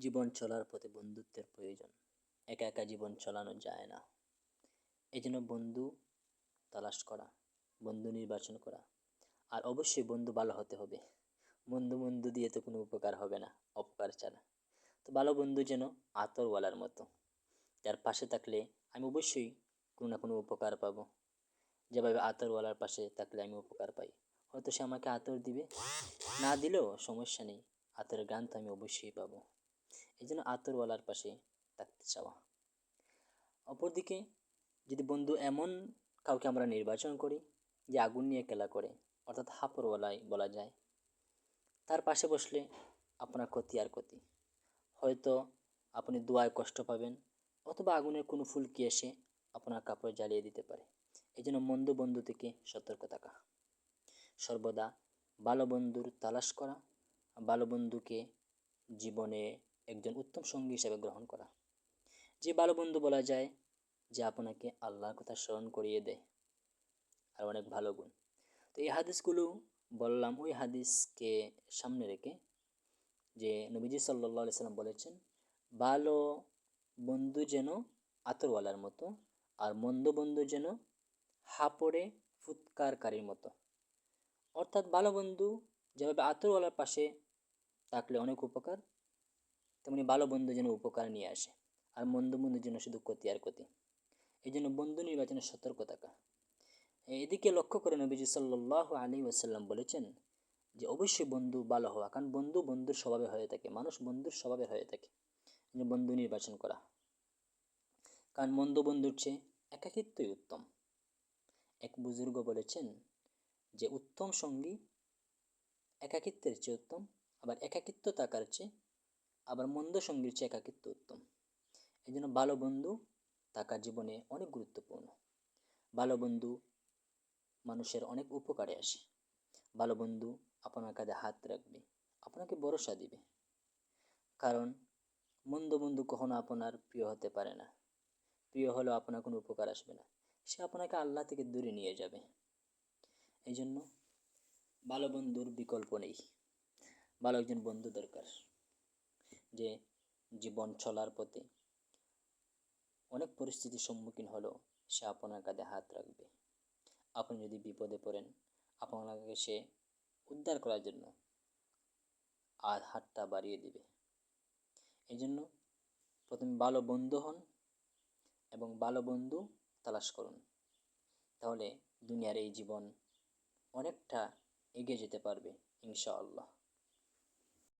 জীবন চলার পথে বন্ধুত্বের প্রয়োজন। একা একা জীবন চালানো যায় না। এই জন্য বন্ধু তালাশ করা, বন্ধু নির্বাচন করা, আর অবশ্যই বন্ধু ভালো হতে হবে। বন্ধু বন্ধু দিয়ে তো কোনো উপকার হবে না, অপকার ছাড়া। তো ভালো বন্ধু যেন আতরওয়ালার মতো। যার পাশে থাকলে আমি অবশ্যই কোনো না কোনো উপকার পাবো। যেভাবে আতরওয়ালার পাশে থাকলে আমি উপকার পাই। হয়তো সে আমাকে আতর দিবে। না দিলেও সমস্যা নেই। আতরের গান তো আমি অবশ্যই পাবো। এই জন্য আতরওয়ালার পাশে থাকতে চাওয়া। অপরদিকে, যদি বন্ধু এমন কাউকে আমরা নির্বাচন করি যে আগুন নিয়ে খেলা করে, অর্থাৎ হাপরওয়ালাই বলা যায়, তার পাশে বসলে আপনার ক্ষতি আর ক্ষতি। হয়তো আপনি দোয়ায় কষ্ট পাবেন অথবা আগুনের কোনো ফুলকি এসে আপনার কাপড় জ্বালিয়ে দিতে পারে। এই জন্য মন্দ বন্ধু থেকে সতর্ক থাকা। সর্বদা ভালো বন্ধুর তালাশ করা, ভালো বন্ধুকে জীবনে একজন উত্তম সঙ্গী হিসেবে গ্রহণ করা। যে ভালো বন্ধু বলা যায়, যে আপনাকে আল্লাহর কথা স্মরণ করিয়ে দেয়। আর অনেক ভালো গুণ। তো এই হাদিসগুলো বললাম, ওই হাদিসকে সামনে রেখে যে নবীজি সাল্লা সাল্লাম বলেছেন ভালো বন্ধু যেন আতরওয়ালার মতো আর মন্দ বন্ধু যেন হাপড়ে ফুৎকারকারীর মতো। অর্থাৎ ভালো বন্ধু যেভাবে আতরওয়ালার পাশে থাকলে অনেক উপকার তেমনি ভালো বন্ধু যেন উপকার নিয়ে আসে। আর মন্দ বন্ধুর জন্য শুধু ক্ষতি আর ক্ষতি। এই জন্য বন্ধু নির্বাচনে সতর্ক থাকা। এদিকে লক্ষ্য করে নবীজি সাল্লাহ আলী ওয়াসাল্লাম বলেছেন যে, অবশ্যই বন্ধু ভালো হওয়া। কারণ বন্ধু বন্ধুর স্বভাবে হয়ে থাকে। মানুষ বন্ধুর স্বভাবে হয়ে থাকে। বন্ধু নির্বাচন করা। কারণ মন্দ বন্ধুর চেয়ে একাকিত্বই উত্তম। এক বুজুর্গ বলেছেন যে, উত্তম সঙ্গী একাকিত্বের চেয়ে উত্তম, আবার একাকিত্ব থাকার চেয়ে আবার মন্দ সঙ্গীর চেয়ে একাকিত্ব উত্তম। এই জন্য ভালো বন্ধু থাকা জীবনে অনেক গুরুত্বপূর্ণ। ভালো বন্ধু মানুষের অনেক উপকারে আসে। ভালো বন্ধু আপনার কাঁধে হাত রাখবে, আপনাকে ভরসা দিবে। কারণ মন্দ বন্ধু কখনো আপনার প্রিয় হতে পারে না। প্রিয় হলেও আপনার কোনো উপকার আসবে না। সে আপনাকে আল্লাহ থেকে দূরে নিয়ে যাবে। এই জন্য ভালো বন্ধুর বিকল্প নেই। ভালো একজন বন্ধু দরকার। যে জীবন চলার পথে অনেক পরিস্থিতির সম্মুখীন হলেও সে আপনার কাঁধে হাত রাখবে। আপনি যদি বিপদে পড়েন, আপনাকে সে উদ্ধার করার জন্য আর হাতটা বাড়িয়ে দিবে। এই জন্য প্রথমে ভালো বন্ধু হন এবং ভালো বন্ধু তালাশ করুন। তাহলে দুনিয়ার এই জীবন অনেকটা এগিয়ে যেতে পারবে, ইনশাআল্লাহ।